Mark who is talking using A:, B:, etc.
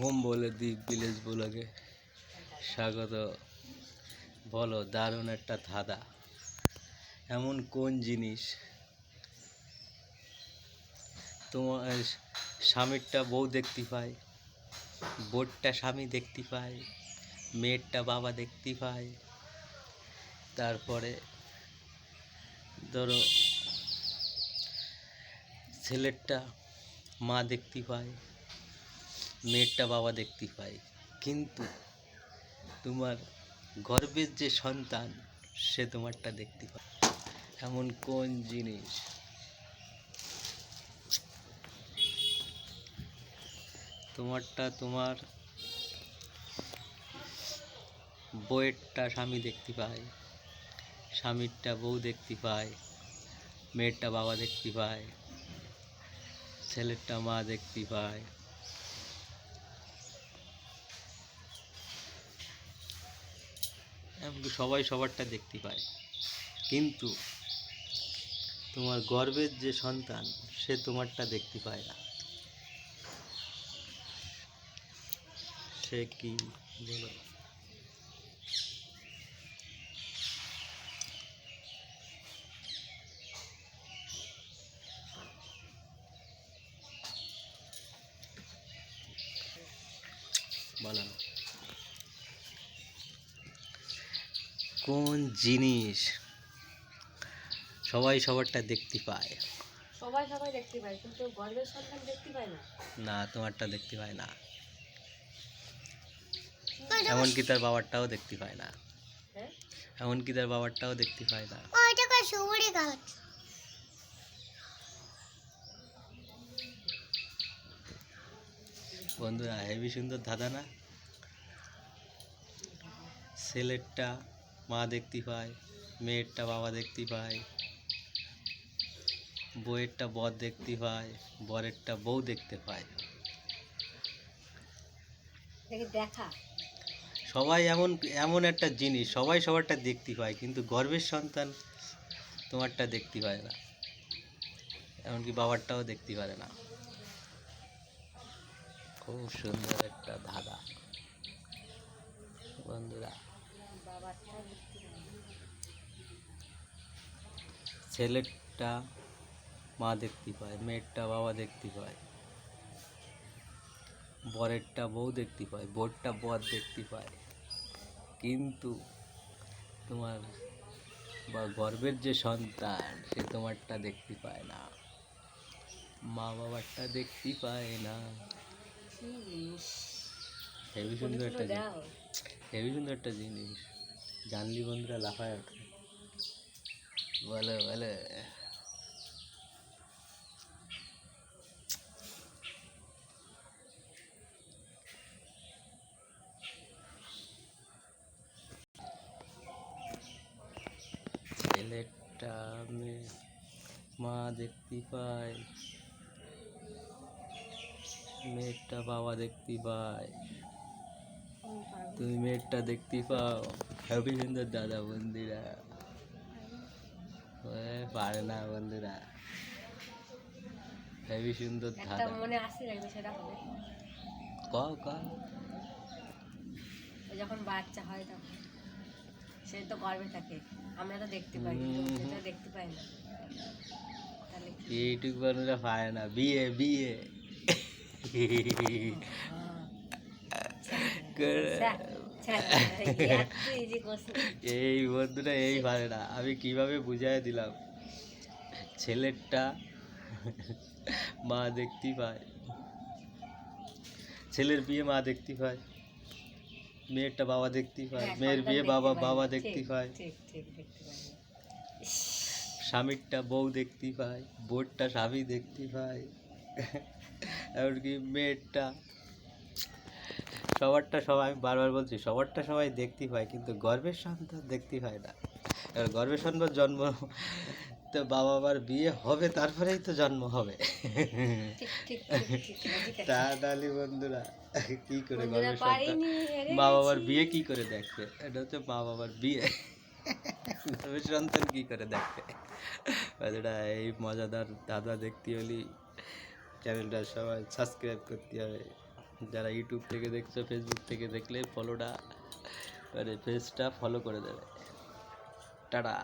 A: Home বলে দ্বীপ village ব্লগে স্বাগত। বলো, দারুণ একটা ধাঁধা। এমন কোন জিনিস? তোমার স্বামীরটা বউ দেখতে পায়, বোটটা স্বামী দেখতে পায়, মেয়েরটা বাবা দেখতে পায়। তারপরে, ধরো, ছেলেরটা মা দেখতে পায়। মেয়েরটা বাবা দেখতে পায়। কিন্তু তোমার গর্বের যে সন্তান, সে তোমারটা দেখতে পায়। এমন কোন জিনিস? তোমারটা তোমার বউয়েরটা স্বামী দেখতে পায়। স্বামীরটা বউ দেখতে পায়। মেয়েরটা বাবা দেখতে পায়। ছেলেরটা মা দেখতে পায়। এমনকি সবাই সবারটা দেখতে পায়। কিন্তু তোমার গর্বের যে সন্তান, সে তোমারটা দেখতে পায় না। সে কি বলো? বলো কোন জিনিস সবাই সবারটা দেখতে পায়?
B: সবাই সবাই দেখতে পায় কিন্তু গর্বের সন্তান দেখতে পায় না।
A: না তোমারটা দেখতে পায় না। এমনকি তার বাবারটাও দেখতে পায় না।
B: হ্যাঁ?
A: এমনকি তার বাবারটাও দেখতে পায় না। বন্ধুরা হেভি সুন্দর ধাঁধা না ছেলেরটা মা দেখতে পায় মেয়েরটা বাবা দেখতে পায় বউয়েরটা বর দেখতে পায় বরেরটা বউ দেখতে পায়।
B: দেখা।
A: সবাই এমন এমন একটা জিনিস সবাই সবারটা দেখতে পায় কিন্তু গর্বের সন্তান তোমারটা দেখতে পায় না। এমনকি বাবারটাও দেখতে পারে না। খুব সুন্দর একটা ধাঁধা। বন্ধুরা ছেলেরটা মা দেখতে পায় মেয়েরটা বাবা দেখতে পায় বরেরটা বউ দেখতে পায় বোরটা বর দেখতে পায়। কিন্তু তোমার বা গর্বের যে সন্তান সে তোমারটা দেখতে পায় না। মা বাবারটা দেখতে পায় না। হেভি সুন্দর একটা। হেভি সুন্দর একটা জিনিস। জানলি বন্ধুরা লাফায়। ওঠে বলে বলে। ছেলেটা মেয়ে মা দেখতে পায়। মেয়েরটা বাবা দেখতে পায়। তুমি মেয়েরটা দেখতে পাও। হেভি সুন্দর দাদা বন্ধুরা। পারে না বন্ধুরা। হেভি সুন্দর ধাঁধা।
B: মনে আসে লাগবে সেটা হবে?
A: কও কও।
B: যখন বাচ্চা হয় তখন। সে তো গর্বে থাকে। আমরা তো দেখতে পাই সেটা দেখতে পাই না?
A: এইটুকু বন্ধুরা পায় না। বিয়ে বিয়ে। এই বন্ধুরা এই পারে না আমি কীভাবে বুঝাই দিলাম? ছেলেরটা মা দেখতে পায়। ছেলের বিয়ে মা দেখতে পায়। মেয়েরটা বাবা দেখতে পায়।
B: হ্যাঁ,
A: মেয়ের বিয়ে বাবা বাবা দেখতে পায়। স্বামীরটা বউ দেখতে পায়। বোরটা স্বামী দেখতে পায়। এমনকি মেয়েরটা সবারটা সবাই আমি বারবার বলছি সবারটা সবাই দেখতে পায় কিন্তু গর্বের সন্তান দেখতে পায় না। এবার গর্বের সন্তান জন্ম তো বাবা মার বিয়ে হবে তারপরেই তো জন্ম হবে।
B: ঠিক ঠিক ঠিক ঠিক logic
A: তা নালি বন্ধুরা কি করে গর্বের সন্তান? মা বাবার বিয়ে কি করে দেখবে? এটা হচ্ছে মা বাবার বিয়ে। গর্বের সন্তান কি করে দেখবে? বন্ধুরা এই মজাদার দাদা দেখতে হলে চ্যানেলটা সবাই সাবস্ক্রাইব করতে হবে। যারা ইউটিউব থেকে দেখছ ফেসবুক থেকে দেখলে ফলোটা মানে পেজটা ফলো করে দেবে। টাটা।